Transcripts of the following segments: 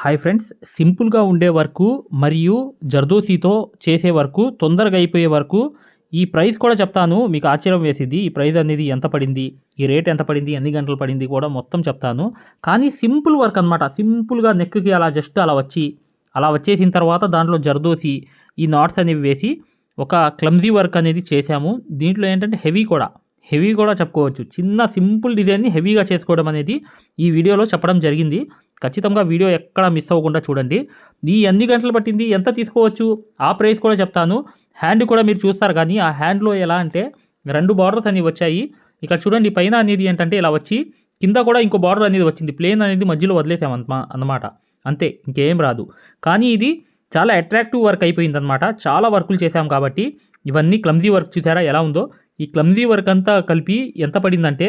Hi friends సింపుల్గా ఉండే work మరియు జర్దోసీతో చేసే వర్కు తొందరగా అయిపోయే వరకు ఈ ప్రైస్ కూడా చెప్తాను. మీకు ఆశ్చర్యం వేసింది ఈ ప్రైస్ అనేది ఎంత పడింది ఈ రేట్ ఎంత పడింది ఎన్ని గంటలు పడింది కూడా మొత్తం చెప్తాను. కానీ సింపుల్ వర్క్ అనమాట సింపుల్గా నెక్కి అలా జస్ట్ అలా వచ్చి అలా వచ్చేసిన తర్వాత దాంట్లో జర్దోసి ఈ నాట్స్ అనేవి వేసి ఒక క్లమ్జీ వర్క్ అనేది చేశాము. దీంట్లో ఏంటంటే హెవీ కూడా హెవీ కూడా చెప్పుకోవచ్చు. చిన్న సింపుల్ డిజైన్ని హెవీగా చేసుకోవడం అనేది ఈ వీడియోలో చెప్పడం జరిగింది. ఖచ్చితంగా వీడియో ఎక్కడ మిస్ అవ్వకుండా చూడండి. ఈ ఎన్ని గంటలు పట్టింది? ఎంత తీసుకోవచ్చు? ఆ ప్రైస్ కూడా చెప్తాను. హ్యాండ్ కూడా మీరు చూస్తారు కానీ ఆ హ్యాండ్లో ఎలా అంటే రెండు బార్డర్స్ అనేవి వచ్చాయి. ఇక్కడ చూడండి పైన అనేది ఏంటంటే ఇలా వచ్చి కింద కూడా ఇంకో బార్డర్ అనేది వచ్చింది. ప్లేన్ అనేది మధ్యలో వదిలేసాం అన్నమాట. అంతే ఇంకేం రాదు. కానీ ఇది చాలా అట్రాక్టివ్ వర్క్ అయిపోయిందనమాట చాలా వర్కులు చేశాం కాబట్టి ఇవన్నీ క్లమ్జీ వర్క్ చూసారా? ఎలా ఉందో? ఈ క్లమ్జీ వర్క్ అంతా కలిపి ఎంత పడిందంటే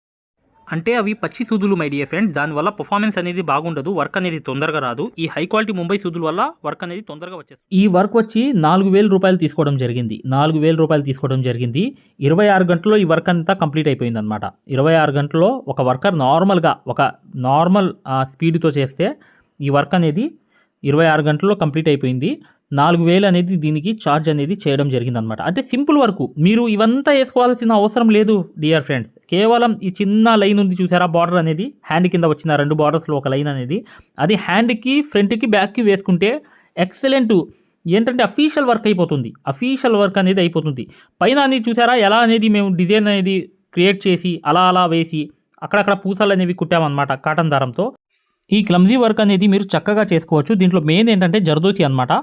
అంటే అవి పచ్చి సూదులు మై డియర్ ఫ్రెండ్స్ దానివల్ల పర్ఫార్మెన్స్ అనేది బాగుండదు వర్క్ అనేది తొందరగా రాదు. ఈ హై క్వాలిటీ ముంబై సూదుల వల్ల వర్క్ అనేది తొందరగా వచ్చేస్తుంది. ఈ వర్క్ వచ్చి నాలుగు వేల రూపాయలు తీసుకోవడం జరిగింది. నాలుగు వేల రూపాయలు తీసుకోవడం జరిగింది. ఇరవై ఆరు గంటల్లో ఈ వర్క్ అంతా కంప్లీట్ అయిపోయింది అనమాట ఇరవై ఆరు గంటల్లో ఒక వర్కర్ నార్మల్గా ఒక నార్మల్ స్పీడ్తో చేస్తే ఈ వర్క్ అనేది ఇరవై ఆరు గంటల్లో కంప్లీట్ అయిపోయింది. నాలుగు వేలు అనేది దీనికి ఛార్జ్ అనేది చేయడం జరిగిందనమాట అంటే సింపుల్ వర్క్ మీరు ఇవంతా వేసుకోవాల్సిన అవసరం లేదు డియర్ ఫ్రెండ్స్ కేవలం ఈ చిన్న లైన్ ఉంది చూసారా బార్డర్ అనేది? హ్యాండ్ కింద వచ్చిన రెండు బార్డర్స్లో ఒక లైన్ అనేది. అది హ్యాండ్కి ఫ్రంట్కి బ్యాక్కి వేసుకుంటే ఎక్సలెంట్ ఏంటంటే అఫీషియల్ వర్క్ అయిపోతుంది. అఫీషియల్ వర్క్ అనేది అయిపోతుంది. పైన అనేది చూసారా ఎలా అనేది మేము డిజైన్ అనేది క్రియేట్ చేసి అలా అలా వేసి అక్కడక్కడ పూసలు అనేవి కుట్టామన్నమాట కాటన్ దారంతో. ఈ క్లమ్జీ వర్క్ అనేది మీరు చక్కగా చేసుకోవచ్చు. దీంట్లో మెయిన్ ఏంటంటే జర్దోసి అనమాట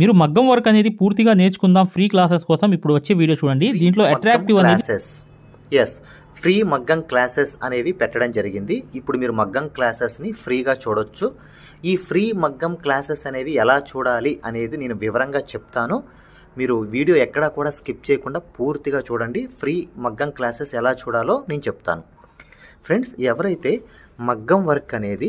మీరు మగ్గం వర్క్ అనేది పూర్తిగా నేర్చుకుందాం ఫ్రీ క్లాసెస్ కోసం ఇప్పుడు వచ్చే వీడియో చూడండి. దీంట్లో అట్రాక్టివ్ అనేది క్లాసెస్ ఎస్ ఫ్రీ మగ్గం క్లాసెస్ అనేవి పెట్టడం జరిగింది. ఇప్పుడు మీరు మగ్గం క్లాసెస్ని ఫ్రీగా చూడొచ్చు. ఈ ఫ్రీ మగ్గం క్లాసెస్ అనేవి ఎలా చూడాలి అనేది నేను వివరంగా చెప్తాను. మీరు వీడియో ఎక్కడా కూడా స్కిప్ చేయకుండా పూర్తిగా చూడండి. ఫ్రీ మగ్గం క్లాసెస్ ఎలా చూడాలో నేను చెప్తాను. ఫ్రెండ్స్ ఎవరైతే మగ్గం వర్క్ అనేది